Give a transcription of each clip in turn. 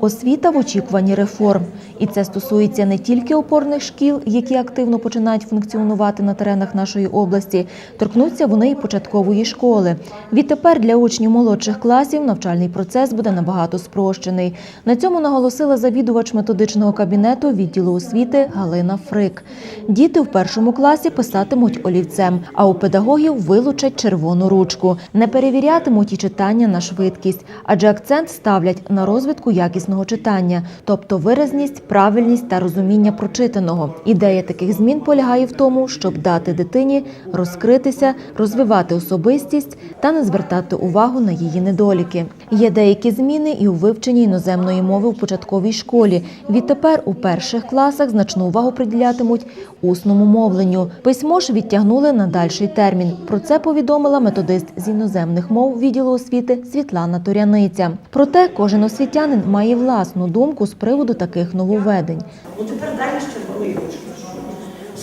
Освіта в очікуванні реформ. І це стосується не тільки опорних шкіл, які активно починають функціонувати на теренах нашої області, торкнуться вони і початкової школи. Відтепер для учнів молодших класів навчальний процес буде набагато спрощений. На цьому наголосила завідувач методичного кабінету відділу освіти Галина Фрик. Діти в першому класі писатимуть олівцем, а у педагогів вилучать червону ручку. Не перевірятимуть і читання на швидкість, адже акцент ставлять на розвитку якісного читання, тобто виразність, правильність та розуміння прочитаного. Ідея таких змін полягає в тому, щоб дати дитині розкритися, розвивати особистість та не звертати увагу на її недоліки. Є деякі зміни і у вивченні іноземної мови в початковій школі. Відтепер у перших класах значну увагу приділятимуть усному мовленню. Письмо ж відтягнули на дальший термін. Про це повідомила методист з іноземних мов відділу освіти Світлана Торяниця. Проте кожен освітянин має власну думку з приводу таких нововведень. Ну тепер далі з червоної ручки.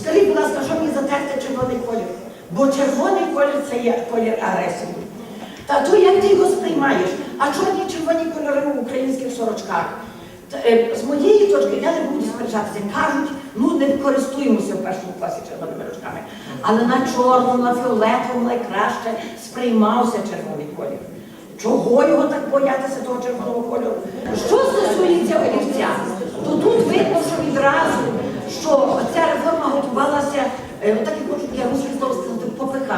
Скажіть, будь ласка, що мені затерти червоний колір? Бо червоний колір це є колір агресії. Та то як ти його сприймаєш? А чорні червоні кольори в українських сорочках. Е, З моєї точки я не буду сперечатися. Кажуть, ну не користуємося в першому класі червоними ручками. Але на чорному, на фіолетовому найкраще сприймався червоний колір. Чого його так боятися того червоного кольору? Що стосується олівця, то тут видно, що відразу, що ця реформа готувалася, е, так як хочу я мушу знову сказати, ПК.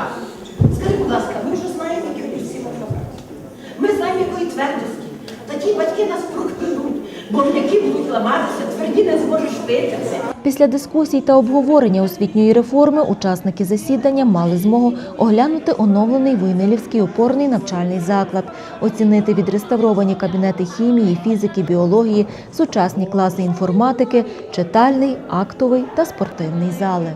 Скажіть, будь ласка, ми вже знаємо, які олівці можна брати. Ми знаємо, якої твердості. Такі батьки нас прокинуть, бо будуть ламатися, тверді не зможеш витягти. Після дискусій та обговорення освітньої реформи учасники засідання мали змогу оглянути оновлений Войнилівський опорний навчальний заклад, оцінити відреставровані кабінети хімії, фізики, біології, сучасні класи інформатики, читальний, актовий та спортивний зали.